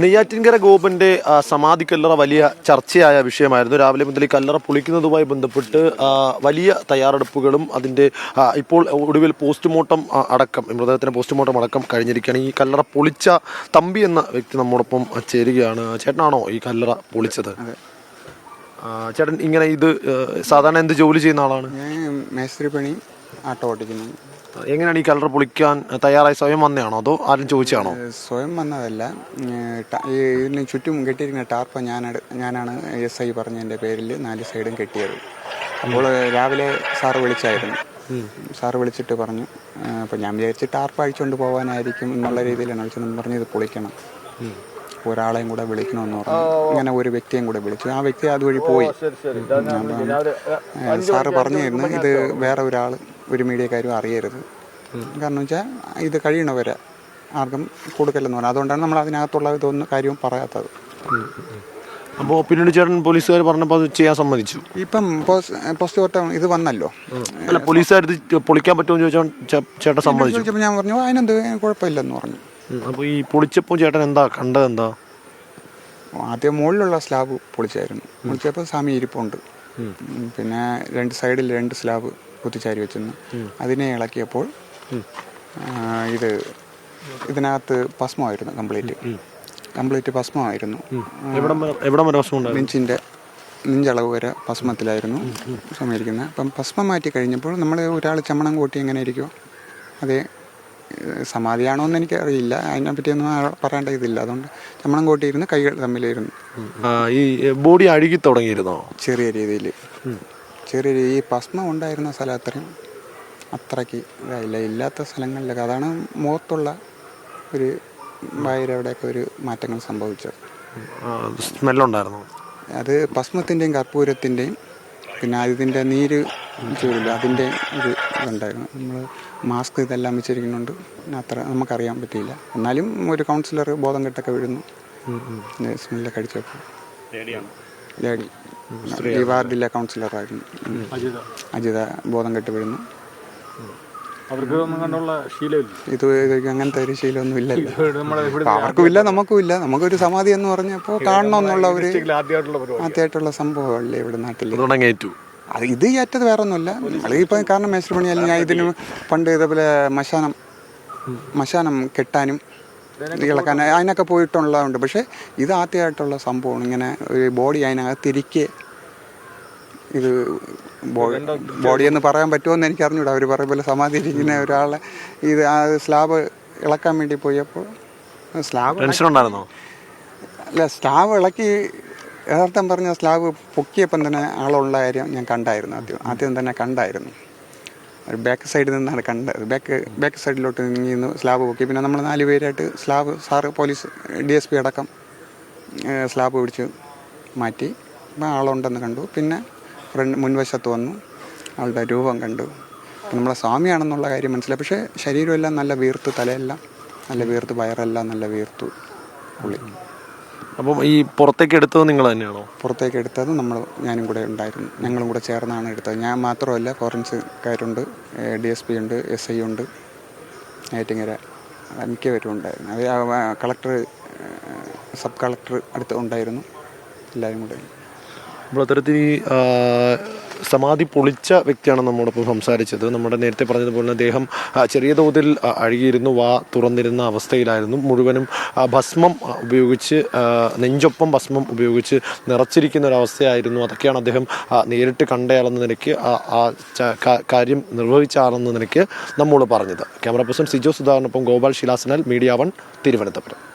നെയ്യാറ്റിൻകര ഗോപന്റെ സമാധി കല്ലറ വലിയ ചർച്ചയായ വിഷയമായിരുന്നു. രാവിലെ മുതൽ ഈ കല്ലറ പൊളിക്കുന്നതുമായി ബന്ധപ്പെട്ട് വലിയ തയ്യാറെടുപ്പുകളും അതിന്റെ ഇപ്പോൾ ഒടുവിൽ പോസ്റ്റ്മോർട്ടം അടക്കം മൃതദേഹത്തിന്റെ പോസ്റ്റ്മോർട്ടം അടക്കം കഴിഞ്ഞിരിക്കുകയാണ്. ഈ കല്ലറ പൊളിച്ച തമ്പി എന്ന വ്യക്തി നമ്മോടൊപ്പം ചേരുകയാണ്. ചേട്ടനാണോ ഈ കല്ലറ പൊളിച്ചത്? ചേട്ടൻ ഇങ്ങനെ ഇത് സാധാരണ എന്ത് ജോലി ചെയ്യുന്ന ആളാണ്? ഞാൻ മേസ്ത്രി പണി ആട്ടോ എങ്ങനെയാണ് ഈ കളർ പൊളിക്കാൻ തയ്യാറായി? സ്വയം വന്നതാണോ? അതോ ആരും ചോദിച്ചാണോ സ്വയം വന്നതല്ല. ഈ ഇതിന് ചുറ്റും കെട്ടിയിരിക്കുന്ന ടാർപ്പ ഞാൻ ഞാനാണ് എസ് ഐ പറഞ്ഞതിന്റെ പേരിൽ നാല് സൈഡും കെട്ടിയത്. അപ്പോൾ രാവിലെ സാറ് വിളിച്ചായിരുന്നു. സാറ് വിളിച്ചിട്ട് പറഞ്ഞു അപ്പോൾ ഞാൻ വിചാരിച്ച് ടാർപ്പ് അഴിച്ചുകൊണ്ട് പോകാനായിരിക്കും എന്നുള്ള രീതിയിലാണ് വിളിച്ചത്. പറഞ്ഞു ഇത് പൊളിക്കണം. ഒരാളെയും കൂടെ വിളിക്കണമെന്ന് പറഞ്ഞു. അങ്ങനെ ഒരു വ്യക്തിയും കൂടെ വിളിച്ചു. ആ വ്യക്തി അതുവഴി പോയി. സാറ് പറഞ്ഞിരുന്നു ഇത് വേറെ ഒരാൾ ഒരു മീഡിയക്കാരും അറിയരുത്. കാരണം വെച്ചാൽ ഇത് കഴിയണവരെ ആർക്കും കൊടുക്കല്ലെന്ന് പറഞ്ഞു. അതുകൊണ്ടാണ് നമ്മൾ അതിനകത്തുള്ള ഇതൊന്നും കാര്യവും പറയാത്തത്. അപ്പോൾ പിന്നീട് ചേട്ടൻ പോലീസുകാർ പറഞ്ഞപ്പോൾ അത് ചെയ്യാൻ സമ്മതിച്ചു. ഇപ്പം പോസ്റ്റ് പോസ്റ്റ്മോർട്ടം ഇത് വന്നല്ലോ. അല്ല പോലീസുകാർ ഇത് പൊളിക്കാൻ പറ്റുമെന്ന് ചോദിച്ചാൽ ചേട്ടൻ സമ്മതിച്ചു. ഞാൻ പറഞ്ഞു അതിനെന്ത് കുഴപ്പമില്ലെന്ന് പറഞ്ഞു. അപ്പോൾ ഈ പൊളിച്ചപ്പോൾ ചേട്ടൻ എന്താ കണ്ടത് എന്താ? ആദ്യം മുകളിലുള്ള സ്ലാബ് പൊളിച്ചായിരുന്നു. പൊളിച്ചപ്പോൾ സ്വാമി ഇരിപ്പുണ്ട്. പിന്നെ രണ്ട് സൈഡിൽ രണ്ട് സ്ലാബ് കുത്തിച്ചാരി വെച്ചിരുന്നു. അതിനെ ഇളക്കിയപ്പോൾ ഇത് ഇതിനകത്ത് ഭസ്മമായിരുന്നു കംപ്ലീറ്റ്. കംപ്ലീറ്റ് ഭസ്മമായിരുന്നു. എവിടം വരെ വരെ പ്രശ്നം ഉണ്ടായിരുന്നു? നെഞ്ചിന്റെ നെഞ്ചളവ് വരെ ഭസ്മത്തിലായിരുന്നു സമീപിക്കുന്നത് അപ്പം ഭസ്മം മാറ്റി കഴിഞ്ഞപ്പോൾ നമ്മൾ ഒരാൾ ചമ്മണം കൂട്ടി എങ്ങനെ ഇരിക്കുമോ അതേ സമാധിയാണോ എന്ന് എനിക്ക് അറിയില്ല അതിനെപ്പറ്റിയൊന്നും പറ്റിയൊന്നും പറയേണ്ട ഇതില്ല. അതുകൊണ്ട് ചമ്മണം കൂട്ടിയിരുന്ന് കൈകൾ തമ്മിലിരുന്നു. ഈ ബോഡി അഴുകി തുടങ്ങിയിരുന്നോ? ചെറിയ രീതിയിൽ ചെറിയ ഈ ഭസ്മം ഉണ്ടായിരുന്ന സ്ഥലം അത്രയും അത്രയ്ക്ക് ഇതായില്ല ഇല്ലാത്ത സ്ഥലങ്ങളിലൊക്കെ അതാണ് മുഖത്തുള്ള ഒരു വയറവിടെയൊക്കെ ഒരു മാറ്റങ്ങൾ സംഭവിച്ചത്. സ്മെല്ലുണ്ടായിരുന്നു. അത് ഭസ്മത്തിന്റെയും കർപ്പൂരത്തിന്റെയും പിന്നെ അതിന്റെ നീര് ചൂരില്ല അതിന്റെ ഒരു ഇതുണ്ടായിരുന്നു. നമ്മൾ മാസ്ക് ഇതെല്ലാം വെച്ചിരിക്കുന്നുണ്ട്. പിന്നെ അത്ര നമുക്കറിയാൻ പറ്റിയില്ല. എന്നാലും ഒരു കൗൺസിലർ ബോധം കെട്ടൊക്കെ വീഴുന്നു. സ്മെല്ലൊക്കെ അടിച്ചപ്പോൾ. ലേഡി ഈ വാർഡിലെ കൗൺസിലറായിരുന്നു. അജിത. ബോധം കെട്ട് വീഴുന്നു അവർക്ക് ഒന്നും കണ്ടുള്ള ശീലമില്ല. ഇത് അങ്ങനത്തെ ഒരു ശീലമൊന്നും ഇല്ലല്ലോ. അപ്പൊ അവർക്കും ഇല്ല നമുക്കും ഇല്ല. നമുക്കൊരു സമാധി എന്ന് പറഞ്ഞപ്പോൾ കാണണമെന്നുള്ള ഒരു ആദ്യമായിട്ടുള്ള സംഭവമല്ലേ ഇവിടെ നാട്ടിൽ അത് ഇത് ഏറ്റത് വേറെ ഒന്നുമില്ല നമ്മളിപ്പോൾ കാരണം മേശ്രമണി അല്ലെങ്കിൽ ഞാൻ ഇതിന് പണ്ട് ഇതേപോലെ മശാനം മശാനം കെട്ടാനും ഇളക്കാൻ അതിനൊക്കെ പോയിട്ടുള്ളതുണ്ട്. പക്ഷേ ഇത് ആദ്യമായിട്ടുള്ള സംഭവമാണ്. ഇങ്ങനെ ഒരു ബോഡി അതിനകത്ത് തിരിക്കെ ഇത് ബോഡി എന്ന് പറയാൻ പറ്റുമോ എന്ന് എനിക്ക് അറിഞ്ഞൂടാ അവർ പറയും പോലെ സമാധി ഇരിക്കുന്ന ഒരാളെ ഇത് ആ സ്ലാബ് ഇളക്കാൻ വേണ്ടി പോയപ്പോൾ സ്ലാബ് ടെൻഷൻ ഉണ്ടായിരുന്നോ? അല്ല സ്ലാബ് ഇളക്കി യഥാർത്ഥം പറഞ്ഞ സ്ലാബ് പൊക്കിയപ്പം തന്നെ ആളുള്ള കാര്യം ഞാൻ കണ്ടായിരുന്നു ആദ്യം. ആദ്യം തന്നെ കണ്ടായിരുന്നു. ബാക്ക് സൈഡിൽ നിന്നാണ് കണ്ടത്. ബാക്ക് ബാക്ക് സൈഡിലോട്ട് നീങ്ങി സ്ലാബ് പൊക്കി. പിന്നെ നമ്മൾ നാല് പേരായിട്ട് slab sir police D S P അടക്കം സ്ലാബ് പിടിച്ച് മാറ്റി. അപ്പം ആളുണ്ടെന്ന് കണ്ടു. പിന്നെ ഫ്രണ്ട് മുൻവശത്ത് വന്നു. ആളുടെ രൂപം കണ്ടു. അപ്പം നമ്മളെ സ്വാമിയാണെന്നുള്ള കാര്യം മനസ്സിലായി. പക്ഷേ ശരീരമെല്ലാം നല്ല വീർത്ത് തലയെല്ലാം നല്ല വീർത്ത് വയറെല്ലാം നല്ല വീർത്തു. പുള്ളി. അപ്പം ഈ പുറത്തേക്ക് എടുത്തത് നിങ്ങൾ തന്നെയാണോ? പുറത്തേക്ക് എടുത്തത് നമ്മൾ ഞാനും കൂടെ ഉണ്ടായിരുന്നു. ഞങ്ങളും കൂടെ ചേർന്നാണ് എടുത്തത്. ഞാൻ മാത്രമല്ല ഫോറൻസിക്കാരുണ്ട് ഡി എസ് പി ഉണ്ട് എസ് ഐ ഉണ്ട് ഏറ്റിങ്ങര മിക്കവരും ഉണ്ടായിരുന്നു. അവർ കളക്ടർ സബ് കളക്ടർ അടുത്ത് ഉണ്ടായിരുന്നു. എല്ലാവരും കൂടെ. അപ്പോൾ അത്തരത്തിൽ സമാധി പൊളിച്ച വ്യക്തിയാണ് നമ്മോടൊപ്പം സംസാരിച്ചത്. നമ്മുടെ നേരത്തെ പറഞ്ഞതുപോലെ അദ്ദേഹം ചെറിയ തോതിൽ അഴുകിയിരുന്നു വാ തുറന്നിരുന്ന അവസ്ഥയിലായിരുന്നു. മുഴുവനും ഭസ്മം ഉപയോഗിച്ച് നെഞ്ചൊപ്പം ഭസ്മം ഉപയോഗിച്ച് നിറച്ചിരിക്കുന്ന ഒരവസ്ഥയായിരുന്നു. അതൊക്കെയാണ് അദ്ദേഹം നേരിട്ട് കണ്ടയാളെന്ന നിലയ്ക്ക് ആ കാര്യം നിർവഹിച്ച ആളെന്ന നിലയ്ക്ക് നമ്മോട് പറഞ്ഞത്. ക്യാമറ പേഴ്സൺ സിജോ സുധാകരനൊപ്പം ഗോപാൽ ശിലാസനാൽ മീഡിയ വൺ തിരുവനന്തപുരം.